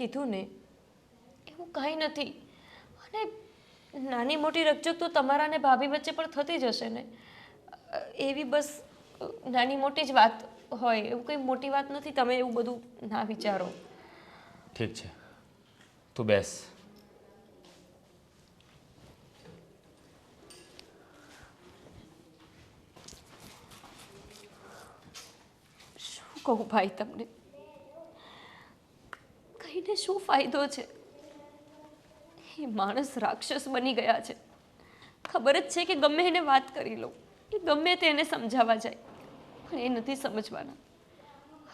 કીધું ને? એવું કાંઈ નથી. અને નાની મોટી રકજક તો તમારા ને ભાભી વચ્ચે પણ થતી જ હશે ને. એવી બસ નાની મોટી જ વાત હોય એવું કંઈ મોટી વાત નથી તમે એવું બધું ના વિચારો. ઠીક છે. તું બેસ. શું કહું ભાઈ તમને? કહીને શું ફાયદો છે? એ માણસ રાક્ષસ બની ગયા છે. ખબર જ છે કે ગમે એને વાત કરી લઉં, કે ગમે તે એને સમજાવવા જાય, પણ એ નથી સમજવાના.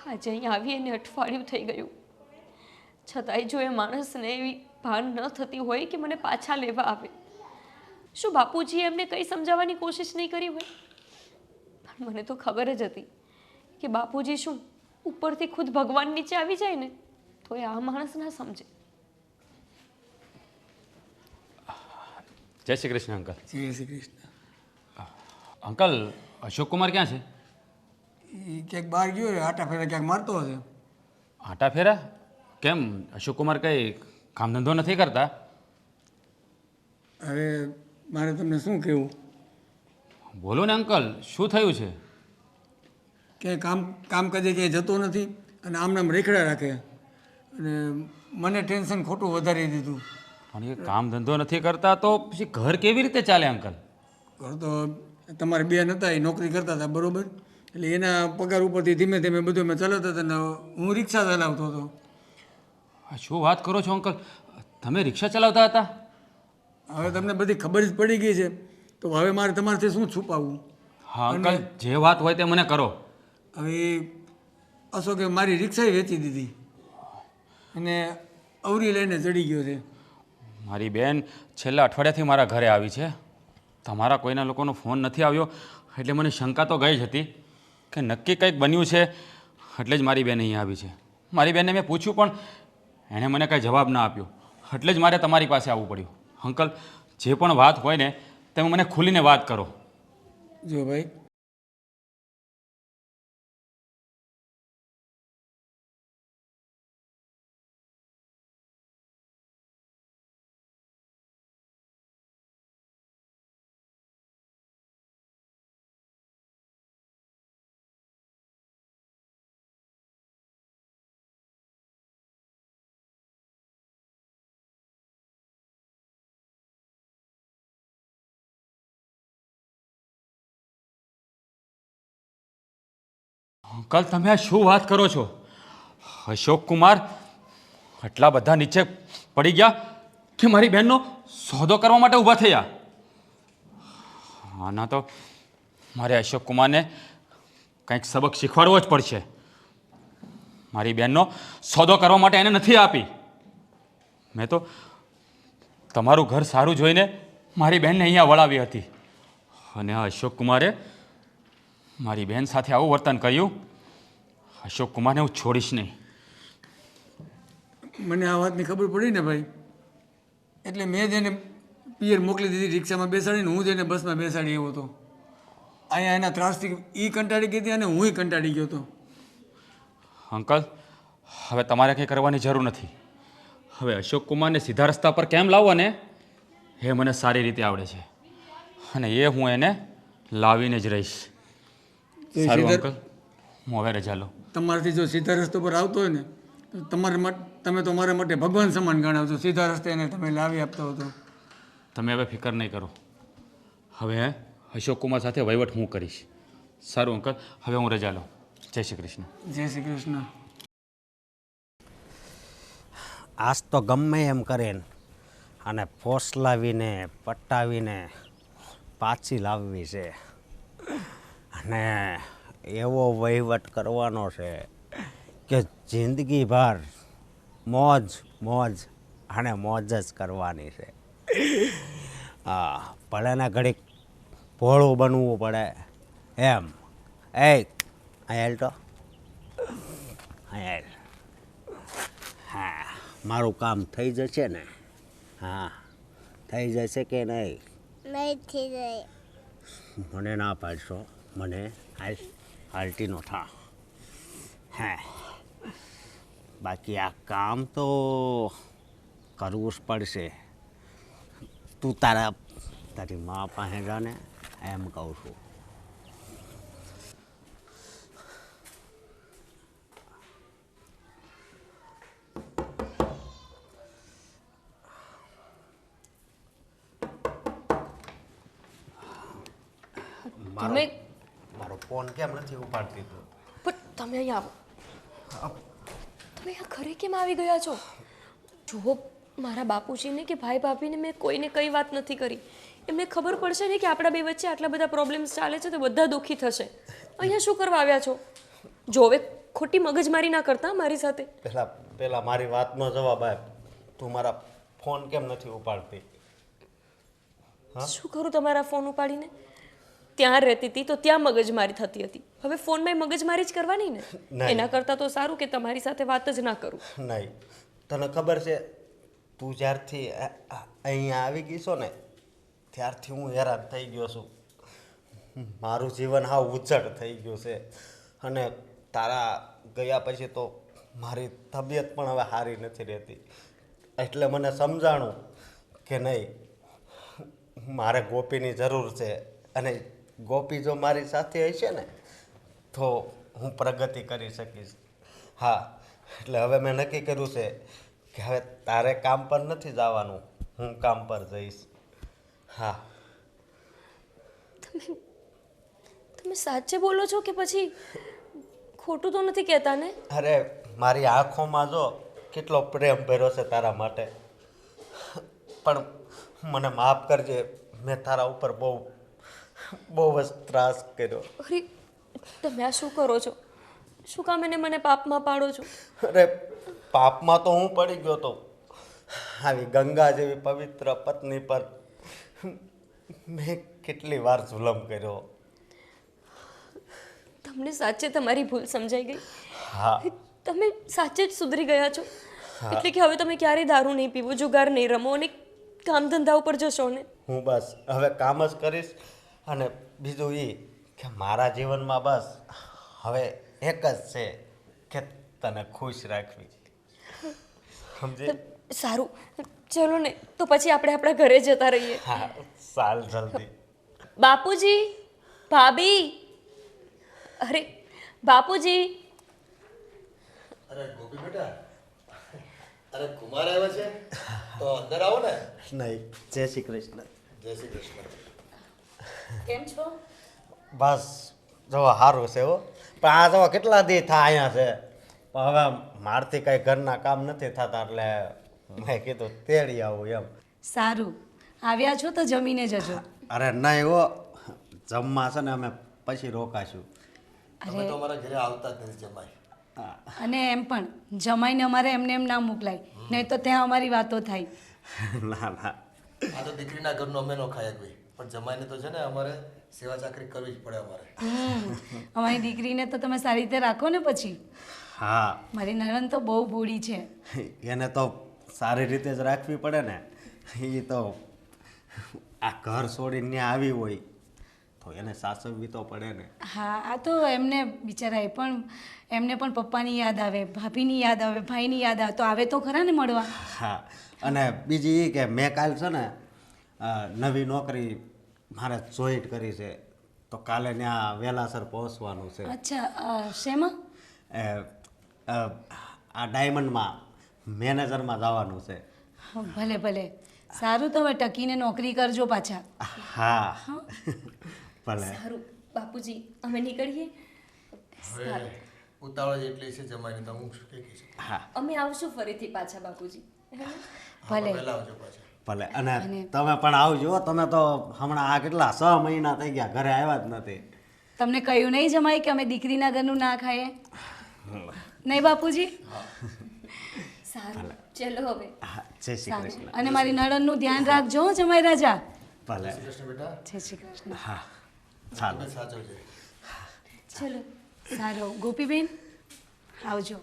આજે અહીં આવી એને અઠવાડિયું થઈ ગયું. છતાંય જો એ માણસને એવી ભાન ન થતી હોય કે મને પાછા લેવા આવે, શું બાપુજીએ એમને કંઈ સમજાવવાની કોશિશ નહીં કરી હોય? પણ મને તો ખબર જ હતી કે બાપુજી શું ઉપરથી ખુદ ભગવાન નીચે આવી જાય ને? તો એ આ માણસ ના સમજે જય શ્રી કૃષ્ણ અંકલ જય શ્રી કૃષ્ણ અંકલ અશોક કુમાર ક્યાં છે એ ક્યાંક બહાર ગયો હોય આટા ફેરા ક્યાંક મારતો હશે આટા ફેરા કેમ અશોક કુમાર કંઈ કામ ધંધો નથી કરતા અરે મારે તમને શું કહેવું બોલો ને અંકલ શું થયું છે કે કામ કામ કાજે ક્યાંય જતો નથી અને આમ નામ રેખડા રાખે અને મને ટેન્શન ખોટું વધારી દીધું. પણ એ કામ ધંધો નથી કરતા તો પછી ઘર કેવી રીતે ચાલે અંકલ? ઘર તો તમારે બેન હતા એ નોકરી કરતા હતા બરોબર? એટલે એના પગાર ઉપરથી ધીમે ધીમે બધું અમે ચલાવતા હતા ને હું રિક્ષા ચલાવતો હતો. આ શું વાત કરો છો અંકલ? તમે રિક્ષા ચલાવતા હતા? હવે તમને બધી ખબર જ પડી ગઈ છે. તો હવે મારે તમારાથી શું છુપાવવું? હા અંકલ જે વાત હોય તે મને કરો. હવે અશોકે મારી રિક્ષાએ વેચી દીધી. અને અવરી લઈને ચડી ગયો છે. મારી બેન છેલ્લા અઠવાડિયાથી મારા ઘરે આવી છે. તમારા કોઈના લોકોનો ફોન નથી આવ્યો એટલે મને શંકા તો ગઈ જ હતી કે નક્કી કંઈક બન્યું છે એટલે જ મારી બેન અહીં આવી છે. મારી બેનને મેં પૂછ્યું પણ એણે મને કાંઈ જવાબ ના આપ્યો. એટલે જ મારે તમારી પાસે આવવું પડ્યું. અંકલ જે પણ વાત હોય ને તમે મને ખુલીને વાત કરો. જો ભાઈ અંકલ, તમે શું વાત કરો છો? અશોક કુમાર આટલા બધા નીચે પડી ગયા કે મારી બહેનનો સોદો કરવા માટે ઊભા થયા. આના તો મારે અશોક કુમારને કંઈક સબક શીખવાડવો જ પડશે. મારી બહેનનો સોદો કરવા માટે એને નથી આપી. મેં તો તમારું ઘર સારું જોઈને મારી બહેનને અહીંયા વળાવી હતી. અને આ અશોક કુમારે મારી બહેન સાથે આવું વર્તન કર્યું? અશોક કુમારને હું છોડીશ નહીં. મને આ વાતની ખબર પડી ને ભાઈ. એટલે મેં જ એને પિયર મોકલી દીધી રિક્ષામાં બેસાડીને હું જ એને બસમાં બેસાડી આવ્યો હતો. અહીંયા એના ત્રાસથી એ કંટાળી ગઈ હતી અને હું કંટાળી ગયો હતો. અંકલ હવે તમારે કંઈ કરવાની જરૂર નથી. હવે અશોક કુમારને સીધા રસ્તા પર કેમ લાવો ને? એ મને સારી રીતે આવડે છે. અને એ હું એને લાવીને જ રહીશ. સારું અંકલ. હું હવે રજા લઉં. તમારાથી જો સીધા રસ્તો પર આવતો હોય ને તો તમારે માટે તમે તો મારા માટે ભગવાન સમાન ગણાવજો સીધા રસ્તે એને તમે લાવી આપતો હતો. તમે હવે ફિકર નહીં કરો. હવે અશોક કુમાર સાથે વહીવટ હું કરીશ. સારું અંકલ. હવે હું રજા લઉં. જય શ્રી કૃષ્ણ. જય શ્રી કૃષ્ણ. આજ તો ગમે એમ કરે અને ફોસલાવીને પટાવીને પાછી લાવવી છે. અને એવો વહીવટ કરવાનો છે કે જિંદગીભર મોજ મોજ અને મોજ જ કરવાની છે. હા ભલે ને ઘડીક ભોળું બનવું પડે. એમ. એ અહીંયા તો. અહીંયા હા મારું કામ થઈ જશે ને? હા થઈ જશે કે નહીં? નહીં થઈ જાય. મને ના પાડશો. મને હાલ હાલટીનો થા. હે. બાકી આ કામ તો કરવું જ પડશે. તું તારા, તારી મા પાસે જાને એમ કહું છું. તમે ફોન કેમ નથી ઉપાડતી તું? પણ તમે અહીંયા આવો. તમે અહીંયા ઘરે કેમ આવી ગયા છો? જુઓ મારા બાપુજીને કે ભાઈ ભાભીને મેં કોઈને કઈ વાત નથી કરી. એમને ખબર પડશે ને કે આપણા બે વચ્ચે આટલા બધા પ્રોબ્લેમ્સ ચાલે છે તો બધા દુઃખી થશે. અહીંયા શું કરવા આવ્યા છો? જો હવે ખોટી મગજમારી ના કરતા મારી સાથે. પહેલા પહેલાં મારી વાતનો જવાબ આપ. તું મારા ફોન કેમ નથી ઉપાડતી? શું કરું તમારા ફોન ઉપાડીને? ત્યાં રહેતી હતી તો ત્યાં મગજમારી થતી હતી. હવે ફોનમાં મગજમારી જ કરવાની ને. એના કરતાં તો સારું કે તમારી સાથે વાત જ ના કરું. નહીં. તને ખબર છે તું જ્યારથી અહીંયા આવી ગઈ છો ને ત્યારથી હું હેરાન થઈ ગયો છું. મારું જીવન હા ઉજ્જડ થઈ ગયું છે. અને તારા ગયા પછી તો મારી તબિયત પણ હવે સારી નથી રહેતી. એટલે મને સમજાણું કે નહીં મારે ગોપીની જરૂર છે અને ગોપી જો મારી સાથે હશે ને તો હું પ્રગતિ કરી શકીશ. હા એટલે હવે મેં નક્કી કર્યું છે કે હવે તારે કામ પર નથી જવાનું હું કામ પર જઈશ. હા. તમે સાચે બોલો છો કે પછી ખોટું તો નથી કહેતા ને? અરે મારી આંખોમાં જો કેટલો પ્રેમ ભર્યો છે તારા માટે. પણ મને માફ કરજે મેં તારા ઉપર બહુ બહુ જ ત્રાસ કર્યો. અરે તમે આ શું કરો છો? શું કામ એને મને પાપમાં પાડો છો? અરે પાપમાં તો હું પડી ગયો તો. આવી ગંગા જેવી પવિત્ર પત્ની પર મેં કેટલી વાર જુલમ કર્યો. તમને સાચે તમારી ભૂલ સમજાઈ ગઈ? હા. તમે સાચે જ સુધરી ગયા છો. એટલે કે હવે તમે ક્યારેય દારૂ નહીં પીવો જુગાર નહીં રમો અને કામ ધંધા ઉપર જશો ને? હું બસ હવે કામ જ કરીશ. અને બીજું એ કે મારા જીવનમાં બસ હવે એક જ છે કે તને ખુશ રાખવી. સમજે? સારું. ચલો ને તો પછી આપણે આપણા ઘરે જતા રહીએ. હા સાલ જલ્દી. બાપુજી ભાભી. અરે બાપુજી. અરે ગોપી બેટા અરે કુમાર આવ્યો છે? તો અંદર આવો ને. નહીં જય શ્રી કૃષ્ણ. જય શ્રી કૃષ્ણ. કેમ છો? બસ જો સારું છે હો. પણ આ જો કેટલા દી થાય અહીંયા છે? પણ હવે મારથી કાંઈ ઘરના કામ નથી થતા એટલે મેં કીધું તેડી આવું એમ. સારું. આવ્યા છો તો જમીને જજો. અરે નહીં હો. જમવા છે ને અમે પછી રોકાશું. તમે તો અમારા ઘરે આવતા જ નથી જમાઈ. અને એમ પણ જમાઈને અમારે એમને એમ ના મોકલાય. નહીં તો ત્યાં અમારી વાતો થાય. ના ના. આ તો દીકરીના ઘરનો અમે નો ખાય કોઈ પણ જમાઈને તો છે ને અમારે સેવા ચાકરી કરવી જ પડે અમારે. હમ અમારી દીકરીને તો તમે સારી રીતે રાખો ને પછી. હા. મારી નણંદ તો બહુ ભોળી છે. એને તો સારી રીતે જ રાખવી પડે ને. એ તો આ ઘર છોડીને ત્યાં આવી હોય તો એને સાસવવી તો પડે ને. હા આ તો એમને બિચારા એ પણ એમને પણ પપ્પાની યાદ આવે ભાભીની યાદ આવે ભાઈની યાદ આવે તો આવે તો ખરા ને મળવા. હા અને બીજી એ કે મેં કાલ છે ને નવી નોકરી મારે જોઈન્ટ કરી છે. તો કાલે ત્યાં વહેલાસર પહોંચવાનું છે. અચ્છા શેમાં? એ, આ ડાયમંડમાં મેનેજરમાં જવાનું છે. હા, ભલે ભલે. સારું તો હવે ટકીને નોકરી કરજો પાછા. હા. ભલે. સારું. બાપુજી અમે નીકળીએ. હવે ઉતાવળ જ એટલી છે જમાઈને તો હું શું કહી હા. અમે આવશું ફરીથી પાછા બાપુજી. ભલે. પહેલા આવજો પાછા. ભલે. અને તમે પણ આવજો. તમે તો હમણાં આ કેટલા છ મહિના થઈ ગયા ઘરે આવ્યા જ નથી. તમને કહ્યું નહીં જમાય કે અમે દીકરીના ઘરનું ના ખાઈએ? નહીં બાપુજી? સારું. ચલો હવે. હા જય શ્રી કૃષ્ણ. અને મારી નણંદનું ધ્યાન રાખજો હો, જમાઈ રાજા. ભલે. જય શ્રી કૃષ્ણ હા સાચવજે. ચલો. સારું. ગોપીબેન આવજો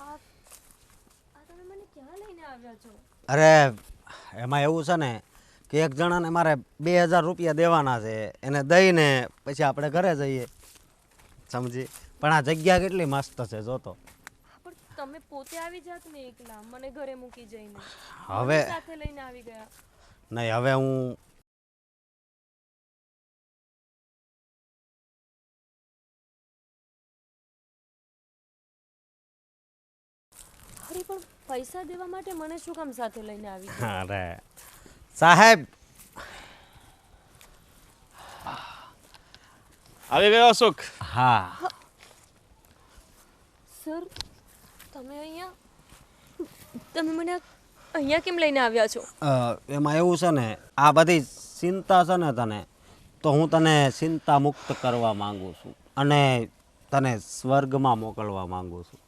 આ તમે મને ક્યાં લઈને આવ્યા છો અરે એમાં એવું છે ને કે એક જણાને મારે બે હજાર રૂપિયા દેવાના છે. એને દઈને પછી આપણે ઘરે જઈએ. સમજી? પણ આ જગ્યા કેટલી મસ્ત છે જોતો તમે પોતે આવી જાત ને એકલા મને ઘરે મૂકી જઈને. હવે સાથે લઈને આવી ગયા. નહીં હવે હું અરે પણ પૈસા દેવા માટે મને શું કામ સાથે લઈને આવી અરે સાહેબ! આવી ગયો સુખ હા. સર તમે અહીંયા તમે મને અહીંયા કેમ લઈને આવ્યા છો? એમાં એવું છે ને આ બધી ચિંતા છે ને તને તો હું તને ચિંતા મુક્ત કરવા માંગુ છું અને તને સ્વર્ગમાં મોકલવા માંગુ છું.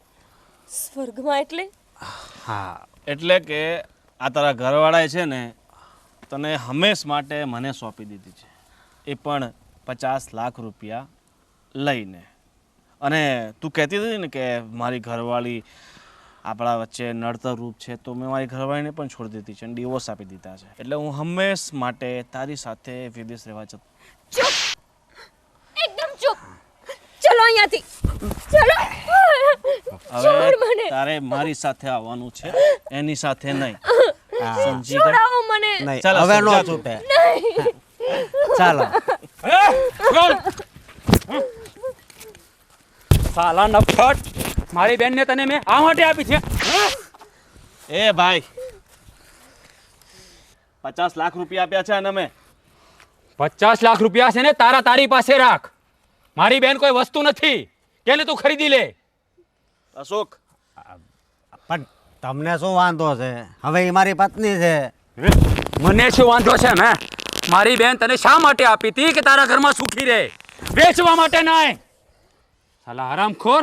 સ્વર્ગમાં એટલે? હા. એટલે કે આ તારા ઘરવાળાએ છે ને તને હંમેશ માટે મને સોંપી દીધી છે. એ પણ પચાસ લાખ રૂપિયા લઈને. અને તું કહેતી હતી ને કે મારી ઘરવાળી આપણા વચ્ચે નડતર રૂપ છે તો મેં મારી ઘરવાળીને પણ છોડી દીધી છે અને ડિવોર્સ આપી દીધા છે. એટલે હું હંમેશ માટે તારી સાથે વિદેશ રહેવા જતો એકદમ ચૂપ! ચલો અહીંયાથી. ચલો. હવે તારે મારી સાથે આવવાનું છે. એની સાથે નહીં. સમજી છોડાવો મને. નહીં હવે નો છૂટે. ચાલો. સાલા નફટ. મારી બેનને તને મેં આ માટે આપી છે. એ ભાઈ. પચાસ લાખ રૂપિયા આપ્યા છે અને મેં પચાસ લાખ રૂપિયા છે ને તારા તારી પાસે રાખ. મારી બેન કોઈ વસ્તુ નથી. કેને તું ખરીદી લે? અશોક. પણ તમને શું વાંધો છે? હવે એ મારી પત્ની છે. મને શું વાંધો છે ને મારી બેન તને શા માટે આપી હતી કે તારા ઘરમાં સુખી રહે? વેચવા માટે નહીં સાલા હરામખોર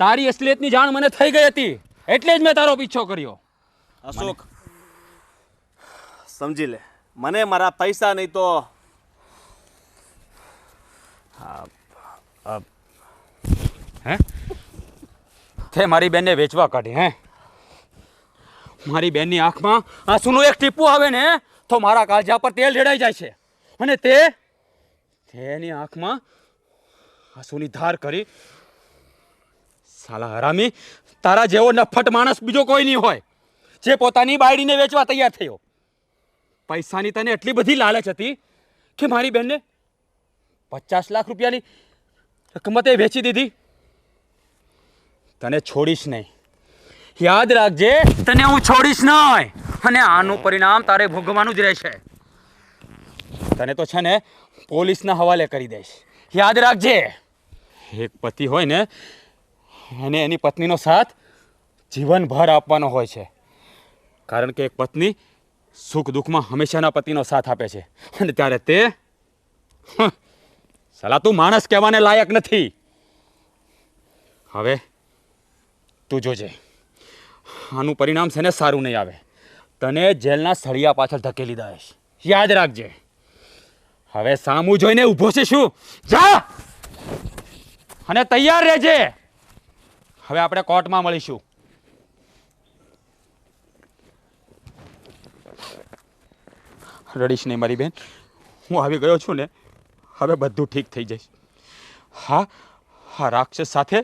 તારી અસલિયતની જાણ મને થઈ ગઈ હતી. એટલે જ મેં તારો પીછો કર્યો. અશોક સમજી લે. મને મારા પૈસા નહીં તો હે? તે મારી બેનને વેચવા કાઢી, હે? મારી બેનની આંખમાં આંસુનું એક ટીપું આવે ને, તો મારા કાળજા પર તેલ રેડાઈ જાય છે. અને તે તેની આંખમાં આંસુની ધાર કરી, સાલા હરામી, તારા જેવો નફટ માણસ બીજો કોઈ નહીં હોય. જે પોતાની બાયડીને વેચવા તૈયાર થયો. પૈસાની તને એટલી બધી લાલચ હતી કે મારી બેનને પચાસ લાખ રૂપિયાની રકમતે વેચી દીધી. તને છોડીશ નહીં. યાદ રાખજે, તને હું છોડીશ નહીં. અને આનું પરિણામ તારે ભોગવવાનું જ રહેશે. તને તો છે ને પોલીસના હવાલે કરી દઈશ. યાદ રાખજે. એક પતિ હોય ને, એને એની પત્નીનો સાથ જીવનભર આપવાનો હોય છે. કારણ કે એક પત્ની સુખ દુઃખમાં હંમેશાના પતિનો સાથ આપે છે. અને ત્યારે તે સાલા તું માણસ કહેવાને લાયક નથી. હવે તું જોજે. આનું પરિણામ છે ને સારું નહીં આવે. તને જેલના સળિયા પાછળ ધકેલી દઈશ. યાદ રાખજે. હવે સામું જોઈને ઊભો છે શું? જા! અને તૈયાર રહેજે. હવે આપણે કોર્ટમાં મળીશું. રડીશ નહીં મારી બેન. હું આવી ગયો છું ને, હવે બધું ઠીક થઈ જઈશ. હા હા, રાક્ષસ સાથે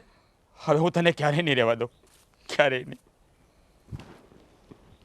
હવે હું તને ક્યારેય નહીં રહેવા દઉં. ક્યારેય નહીં.